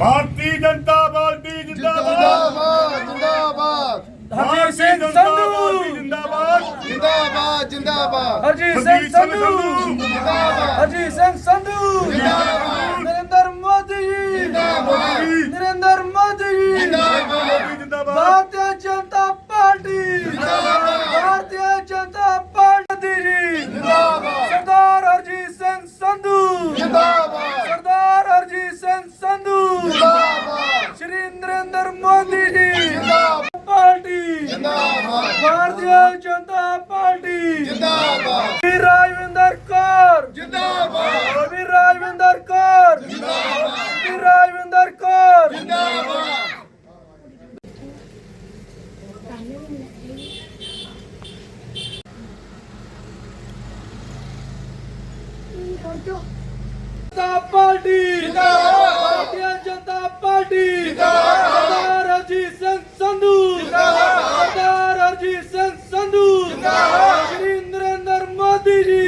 Bharatiya Janata party ਜਿੰਦਾਬਾਦ। ਜਿੰਦਾਬਾਦ ਹਰਜੀਤ ਸਿੰਘ ਸੰਧੂ। ਜਿੰਦਾਬਾਦ। ਜਿੰਦਾਬਾਦ ਜਿੰਦਾਬਾਦ। ਹਰਜੀਤ ਸਿੰਘ ਸੰਧੂ। ਜਿੰਦਾਬਾਦ। ਹਰਜੀਤ ਸਿੰਘ ਸੰਧੂ। ਜਿੰਦਾਬਾਦ। ਨਰਿੰਦਰ ਮੋਦੀ ਜੀ। ਜਿੰਦਾਬਾਦ। ਜਨਤਾ ਪਾਰਟੀ। ਵੀ ਰਾਜਵਿੰਦਰ ਕੌਰ। ਜਿੰਦਾਬਾਦ। ਵੀ ਰਾਜਵਿੰਦਰ ਕੌਰ। ਜਿੰਦਾਬਾਦ। ਵੀ ਰਾਜਵਿੰਦਰ ਕੌਰ। ਜਨਤਾ ਪਾਰਟੀ। ਜਿੰਦਾਬਾਦ ਭਾਰਤੀ ਜਨਤਾ ਪਾਰਟੀ ਜਿੰਦਾਬਾਦ ਸਰਦਾਰ ਅਜੀਤ ਸਿੰਘ ਸੰਧੂ ਜਿੰਦਾਬਾਦ ਸਰਦਾਰ ਅਜੀਤ ਸਿੰਘ ਸੰਧੂ ਜਿੰਦਾਬਾਦ ਸ਼੍ਰੀ ਨਰਿੰਦਰ ਮੋਦੀ ਜੀ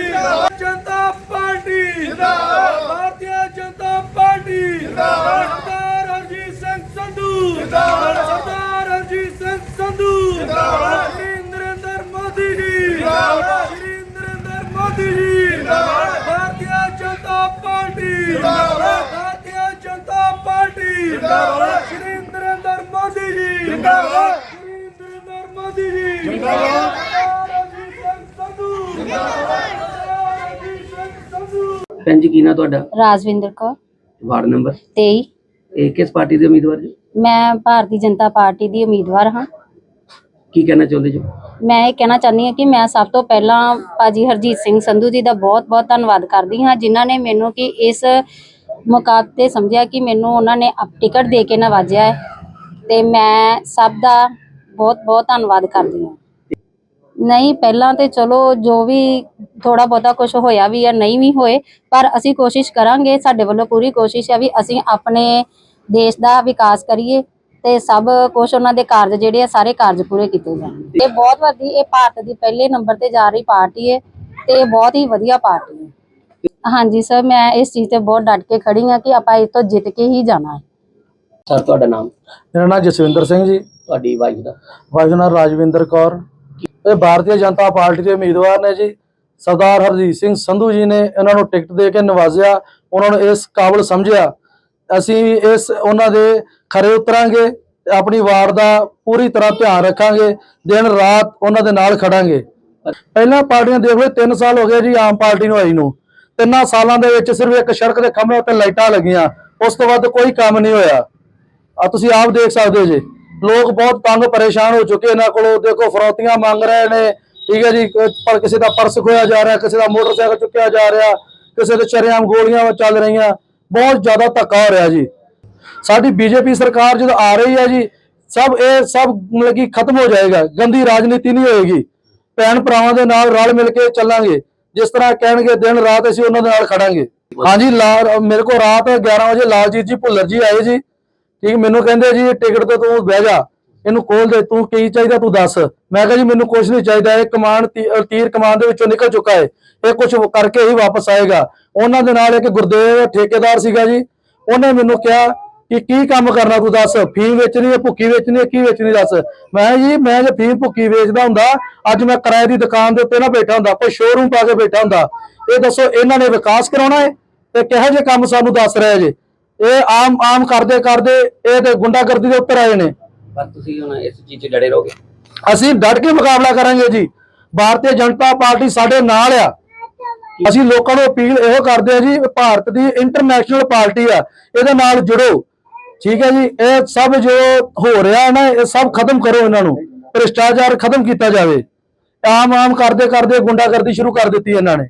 ਜਨਤਾ ਪਾਰਟੀ ਜਿੰਦਾਬਾਦ ਭਾਰਤੀ ਜਨਤਾ ਪਾਰਟੀ ਜਿੰਦਾਬਾਦ ਸਰਦਾਰ ਅਜੀਤ ਸਿੰਘ ਸੰਧੂ ਜਿੰਦਾਬਾਦ ਸਰਦਾਰ ਅਜੀਤ ਸਿੰਘ ਸੰਧੂ ਜਿੰਦਾਬਾਦ ਸ਼੍ਰੀ ਨਰਿੰਦਰ ਮੋਦੀ ਜੀ ਜਿੰਦਾਬਾਦ ਸ਼੍ਰੀ ਨਰਿੰਦਰ ਮੋਦੀ ਜੀ ਜਿੰਦਾਬਾਦ ਭਾਰਤੀ ਜਨਤਾ ਪਾਰਟੀ ਜਿੰਦਾਬਾਦ ਭਾਰਤੀ ਜਨਤਾ ਪਾਰਟੀ ਜਿੰਦਾਬਾਦ। ਸ਼੍ਰੀ ਨਰਿੰਦਰ ਮੋਦੀ ਜੀ। ਜਿੰਦਾਬਾਦ। ਸ਼੍ਰੀ ਨਰਿੰਦਰ ਮੋਦੀ ਜੀ। ਜਿੰਦਾਬਾਦ। ਅਜੀਤ ਸਿੰਘ ਸੰਧੂ ਜਿੰਦਾਬਾਦ। ਅਜੀਤ ਸਿੰਘ ਸੰਧੂ ਭੈਣ ਜੀ ਕੀ ਨਾਂ ਤੁਹਾਡਾ? ਰਾਜਵਿੰਦਰ ਕੌਰ। Ward number? 23 ਇਹ ਕਿਸ ਪਾਰਟੀ ਦੇ ਉਮੀਦਵਾਰ ਜੀ? ਮੈਂ ਭਾਰਤੀ ਜਨਤਾ ਪਾਰਟੀ ਦੀ ਉਮੀਦਵਾਰ ਹਾਂ। ਕੀ ਕਹਿਣਾ ਚਾਹੁੰਦੇ ਜੀ? ਮੈਂ ਇਹ ਕਹਿਣਾ ਚਾਹੁੰਦੀ ਹਾਂ ਕਿ ਮੈਂ ਸਭ ਤੋਂ ਪਹਿਲਾਂ ਭਾਜੀ ਹਰਜੀਤ ਸਿੰਘ ਸੰਧੂ ਜੀ ਦਾ ਬਹੁਤ-ਬਹੁਤ ਧੰਨਵਾਦ ਕਰਦੀ ਹਾਂ ਜਿਨ੍ਹਾਂ ਨੇ ਮੈਨੂੰ ਕਿ ਇਸ ਮੁਕਾਮ ਤੇ ਸਮਝਿਆ ਕਿ ਮੈਨੂੰ ਉਹਨਾਂ ਨੇ ਅਪ ਟਿਕਟ ਦੇ ਕੇ ਨਵਾਜਿਆ ਹੈ ਤੇ ਮੈਂ ਸਭ ਦਾ ਬਹੁਤ-ਬਹੁਤ ਧੰਨਵਾਦ ਕਰਦੀ ਹਾਂ। ਨਹੀਂ, ਪਹਿਲਾਂ ਤੇ ਚਲੋ ਜੋ ਵੀ ਥੋੜਾ ਬਹੁਤਾ ਕੁਝ ਹੋਇਆ ਵੀ ਆ, ਨਹੀਂ ਵੀ ਹੋਏ, ਪਰ ਅਸੀਂ ਕੋਸ਼ਿਸ਼ ਕਰਾਂਗੇ, ਸਾਡੇ ਵੱਲੋਂ ਪੂਰੀ ਕੋਸ਼ਿਸ਼ ਹੈ ਵੀ ਅਸੀਂ ਆਪਣੇ ਦੇਸ਼ ਦਾ ਵਿਕਾਸ ਕਰੀਏ ਤੇ ਸਭ ਕੁਝ ਉਹਨਾਂ ਦੇ ਕਾਰਜ ਜਿਹੜੇ ਆ, ਸਾਰੇ ਕਾਰਜ ਪੂਰੇ ਕੀਤੇ ਜਾਣ। ਇਹ ਬਹੁਤ ਵੱਡੀ, ਇਹ ਭਾਰਤ ਦੀ ਪਹਿਲੇ ਨੰਬਰ ਤੇ ਜਾ ਰਹੀ ਪਾਰਟੀ ਹੈ ਤੇ ਇਹ ਬਹੁਤ ਹੀ ਵਧੀਆ ਪਾਰਟੀ ਹੈ। ਹਾਂਜੀ ਸਰ ਮੈਂ ਇਸ ਚੀਜ਼ ਤੇ ਬਹੁਤ ਡਟ ਕੇ ਖੜੀ ਹਾਂ ਕਿ ਆਪਾਂ ਇਸ ਤੋਂ ਜਿੱਤ ਕੇ ਹੀ ਜਾਣਾ ਹੈ। ਸਰ ਤੁਹਾਡਾ ਨਾਮ? ਮੇਰਾ ਨਾਮ ਜਸਵਿੰਦਰ ਸਿੰਘ ਜੀ। ਤੁਹਾਡੀ ਵਾਈਫ ਦਾ? ਵਾਈਫ ਨਾਲ ਰਾਜਵਿੰਦਰ ਕੌਰ। ਇਹ ਭਾਰਤੀ ਜਨਤਾ ਪਾਰਟੀ ਦੇ ਉਮੀਦਵਾਰ ਨੇ ਜੀ। ਸਰਦਾਰ ਹਰਜੀਤ ਸਿੰਘ ਸੰਧੂ ਜੀ ਨੇ ਇਹਨਾਂ ਨੂੰ ਟਿਕਟ ਦੇ ਕੇ ਨਵਾਜ਼ਿਆ। ਉਹਨਾਂ ਨੂੰ ਇਸ ਕਾਬਲ ਸਮਝਿਆ। ਅਸੀਂ ਇਸ ਉਹਨਾਂ ਦੇ ਖਰੇ ਉਤਰਾਂਗੇ ਆਪਣੀ ਵਾਰਡ ਦਾ ਪੂਰੀ ਤਰ੍ਹਾਂ ਧਿਆਨ ਰੱਖਾਂਗੇ। ਦਿਨ ਰਾਤ ਉਹਨਾਂ ਦੇ ਨਾਲ ਖੜਾਂਗੇ। ਪਹਿਲਾਂ ਪਾਰਟੀਆਂ ਦੇਖ ਲਓ 3 ਸਾਲ ਹੋ ਗਏ ਜੀ ਆਮ ਪਾਰਟੀ ਨੂੰ ਆਈ ਨੂੰ। ਤਿੰਨਾਂ ਸਾਲਾਂ ਦੇ ਵਿੱਚ ਸਿਰਫ ਇੱਕ ਸੜਕ ਦੇ ਖੰਭੇ ਉੱਤੇ ਲਾਈਟਾਂ ਲੱਗੀਆਂ। ਉਸ ਤੋਂ ਬਾਅਦ ਕੋਈ ਕੰਮ ਨਹੀਂ ਹੋਇਆ। ਆ ਤੁਸੀਂ ਆਪ ਦੇਖ ਸਕਦੇ ਹੋ ਜੀ। ਲੋਕ ਬਹੁਤ ਤੰਗ ਪਰੇਸ਼ਾਨ ਹੋ ਚੁੱਕੇ ਇਹਨਾਂ ਕੋਲੋਂ। ਦੇਖੋ, ਫਰੋਤੀਆਂ ਮੰਗ ਰਹੇ ਨੇ। ਠੀਕ ਹੈ ਜੀ, ਪਰ ਕਿਸੇ ਦਾ ਪਰਸ ਖੋਇਆ ਜਾ ਰਿਹਾ, ਕਿਸੇ ਦਾ ਮੋਟਰਸਾਈਕਲ ਚੁੱਕਿਆ ਜਾ ਰਿਹਾ, ਕਿਸੇ ਦੇ ਚਰਿਆਮ ਗੋਲੀਆਂ ਚੱਲ ਰਹੀਆਂ। ਬਹੁਤ ਜ਼ਿਆਦਾ ਧੱਕਾ ਹੋ ਰਿਹਾ ਜੀ। ਸਾਡੀ ਬੀਜੇਪੀ ਸਰਕਾਰ ਜਦੋਂ ਆ ਰਹੀ ਹੈ ਜੀ, ਸਭ ਇਹ ਸਭ ਮਤਲਬ ਕਿ ਖਤਮ ਹੋ ਜਾਏਗਾ। ਗੰਦੀ ਰਾਜਨੀਤੀ ਨਹੀਂ ਹੋਏਗੀ। ਭੈਣ ਭਰਾਵਾਂ ਦੇ ਨਾਲ ਰਲ ਮਿਲ ਕੇ ਚੱਲਾਂਗੇ। ਜਿਸ ਤਰ੍ਹਾਂ ਕਹਿਣਗੇ ਦਿਨ ਰਾਤ ਅਸੀਂ ਉਹਨਾਂ ਦੇ ਨਾਲ ਖੜਾਂਗੇ। ਹਾਂਜੀ ਮੇਰੇ ਕੋਲ ਰਾਤ 11 ਵਜੇ ਲਾਲਜੀਤ ਜੀ ਭੁੱਲਰ ਜੀ ਆਏ ਜੀ। ਠੀਕ, ਮੈਨੂੰ ਕਹਿੰਦੇ ਜੀ, ਟਿਕਟ ਤੇ ਤੂੰ ਬਹਿ ਜਾ। ਇਹਨੂੰ ਖੋਲ ਦੇ, ਤੂੰ ਕੀ ਚਾਹੀਦਾ ਤੂੰ ਦੱਸ। ਮੈਂ ਕਿਹਾ ਜੀ, ਮੈਨੂੰ ਕੁਝ ਨਹੀਂ ਚਾਹੀਦਾ। ਇਹ ਕਮਾਨ ਤੀਰ ਕਮਾਨ ਦੇ ਵਿੱਚੋਂ ਨਿਕਲ ਚੁੱਕਾ ਹੈ ਇਹ ਕੁਝ ਕਰਕੇ ਹੀ ਵਾਪਸ ਆਏਗਾ। ਉਹਨਾਂ ਦੇ ਨਾਲ ਇੱਕ ਗੁਰਦੇਵ ਠੇਕੇਦਾਰ ਸੀਗਾ ਜੀ। ਉਹਨੇ ਮੈਨੂੰ ਕਿਹਾ ਕਿ ਕੀ ਕੰਮ ਕਰਨਾ ਤੂੰ ਦੱਸ? ਫੀਮ ਵੇਚਣੀ ਹੈ ਭੁੱਕੀ ਵੇਚਣੀ ਹੈ ਕੀ ਵੇਚਣੀ ਦੱਸ? ਮੈਂ ਜੀ ਮੈਂ ਜੇ ਫੀਮ ਭੁੱਕੀ ਵੇਚਦਾ ਹੁੰਦਾ ਅੱਜ ਮੈਂ ਕਿਰਾਏ ਦੀ ਦੁਕਾਨ ਦੇ ਉੱਤੇ ਨਾ ਬੈਠਾ ਹੁੰਦਾ ਕੋਈ ਸ਼ੋਰੂਮ ਪਾ ਕੇ ਬੈਠਾ ਹੁੰਦਾ। ਇਹ ਦੱਸੋ ਇਹਨਾਂ ਨੇ ਵਿਕਾਸ ਕਰਾਉਣਾ ਹੈ? ਤੇ ਕਿਹੋ ਜਿਹੇ ਕੰਮ ਸਾਨੂੰ ਦੱਸ ਰਹੇ ਜੇ? ਇਹ ਆਮ ਆਮ ਕਰਦੇ ਕਰਦੇ ਇਹ ਤੇ ਗੁੰਡਾਗਰਦੀ ਦੇ ਉੱਪਰ ਆਏ ਨੇ। ਪਰ ਤੁਸੀਂ ਹੁਣ ਇਸ ਚੀਜ਼ 'ਚ ਡੜੇ ਰਹੋਗੇ? ਅਸੀਂ ਡਟ ਕੇ ਮੁਕਾਬਲਾ ਕਰਾਂਗੇ ਜੀ। ਭਾਰਤੀ ਜਨਤਾ ਪਾਰਟੀ ਸਾਡੇ ਨਾਲ ਆ। ਅਸੀਂ ਲੋਕਾਂ ਨੂੰ ਅਪੀਲ ਇਹੋ ਕਰਦੇ ਆ ਜੀ ਭਾਰਤ ਦੀ ਇੰਟਰਨੈਸ਼ਨਲ ਪਾਰਟੀ ਆ। ਇਹਦੇ ਨਾਲ ਜੁੜੋ। ਠੀਕ ਹੈ ਜੀ, ਇਹ ਸਭ ਜੋ ਹੋ ਰਿਹਾ ਨਾ, ਇਹ ਸਭ ਖਤਮ ਕਰੋ ਇਹਨਾਂ ਨੂੰ, ਭ੍ਰਿਸ਼ਟਾਚਾਰ ਖਤਮ ਕੀਤਾ ਜਾਵੇ। ਆਮ ਆਮ ਕਰਦੇ ਕਰਦੇ ਗੁੰਡਾਗਰਦੀ ਸ਼ੁਰੂ ਕਰ ਦਿੱਤੀ ਇਹਨਾਂ ਨੇ।